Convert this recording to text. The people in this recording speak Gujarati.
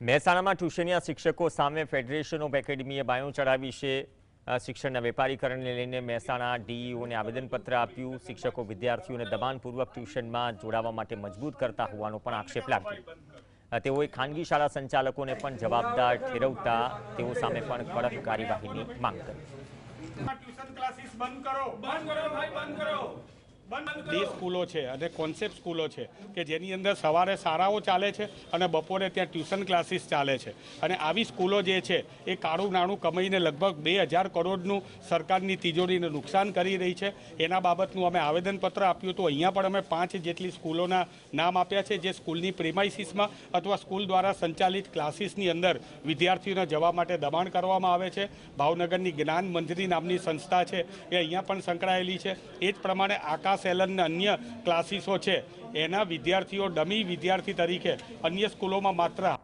મહેસાણામાં ટ્યુશનિયા શિક્ષકો સામે ફેડરેશન ઓફ એકેડમીએ બાયો ચડાવી છે. શિક્ષણના વેપારીકરણને લઈને મહેસાણા ડીઈઓને આવેદનપત્ર આપ્યું. શિક્ષકો વિદ્યાર્થીઓને દબાણપૂર્વક ટ્યુશનમાં જોડાવા માટે મજબૂત કરતા હોવાનો પણ આક્ષેપ લાગ્યો. તેઓએ ખાનગી શાળા સંચાલકોને પણ જવાબદાર ઠેરવતા તેઓ સામે પણ કડક કાર્યવાહીની માંગ કરી. ટ્યુશન ક્લાસીસ બંધ કરો. બંધ કરો ભાઈ બંધ બે સ્કૂલો છે અને કોન્સેપ્ટ સ્કૂલો છે કે જેની અંદર સવારે શાળાઓ ચાલે છે અને બપોરે ત્યાં ટ્યુશન ક્લાસીસ ચાલે છે. અને આવી સ્કૂલો જે છે એ કાળું નાણું કમાઈને લગભગ બે હજાર કરોડનું સરકારની તિજોરીને નુકસાન કરી રહી છે. એના બાબતનું અમે આવેદનપત્ર આપ્યું હતું. અહીંયા પણ અમે પાંચ જેટલી સ્કૂલોના નામ આપ્યા છે જે સ્કૂલની પ્રેમાઇસીસમાં અથવા સ્કૂલ દ્વારા સંચાલિત ક્લાસીસની અંદર વિદ્યાર્થીઓને જવા માટે દબાણ કરવામાં આવે છે. ભાવનગરની જ્ઞાન મંજરી નામની સંસ્થા છે. એ અહીંયા પણ સંકળાયેલી છે. એ જ પ્રમાણે આકાશ એલન અન્ય ક્લાસીસો છે. એના વિદ્યાર્થીઓ ડમી વિદ્યાર્થી તરીકે અન્ય સ્કૂલોમાં માત્ર